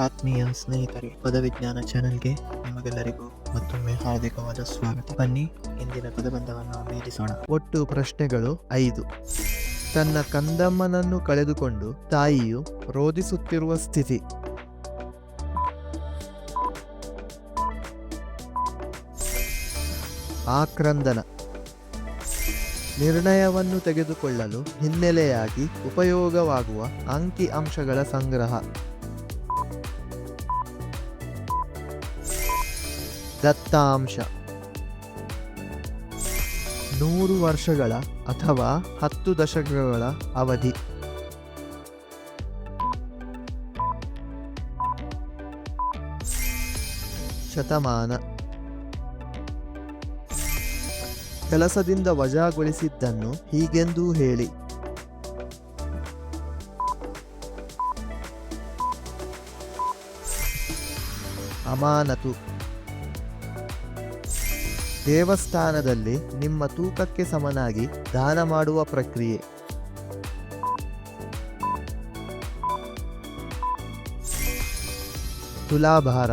ಆತ್ಮೀಯ ಸ್ನೇಹಿತರೆ, ಪದವಿಜ್ಞಾನ ಚಾನೆಲ್ಗೆ ನಿಮಗೆಲ್ಲರಿಗೂ ಮತ್ತೊಮ್ಮೆ ಹಾರ್ದಿಕವಾದ ಸ್ವಾಗತ. ಬನ್ನಿ, ಇಂದಿನ ಪದಬಂಧವನ್ನು ಭೇದಿಸೋಣ. ಒಟ್ಟು ಪ್ರಶ್ನೆಗಳು ಐದು. ತನ್ನ ಕಂದಮ್ಮನನ್ನು ಕಳೆದುಕೊಂಡು ತಾಯಿಯು ರೋಧಿಸುತ್ತಿರುವ ಸ್ಥಿತಿ. ಆಕ್ರಂದನ. ನಿರ್ಣಯವನ್ನು ತೆಗೆದುಕೊಳ್ಳಲು ಹಿನ್ನೆಲೆಯಾಗಿ ಉಪಯೋಗವಾಗುವ ಅಂಕಿ ಅಂಶಗಳ ಸಂಗ್ರಹ. ದತ್ತಾಂಶ. ನೂರು ವರ್ಷಗಳ ಅಥವಾ ಹತ್ತು ದಶಕಗಳ ಅವಧಿ. ಶತಮಾನ. ಕೆಲಸದಿಂದ ವಜಾಗೊಳಿಸಿದ್ದನ್ನು ಹೀಗೆಂದೂ ಹೇಳಿ. ಅಮಾನತು. ದೇವಸ್ಥಾನದಲ್ಲಿ ನಿಮ್ಮ ತೂಕಕ್ಕೆ ಸಮನಾಗಿ ದಾನ ಮಾಡುವ ಪ್ರಕ್ರಿಯೆ. ತುಲಾಭಾರ.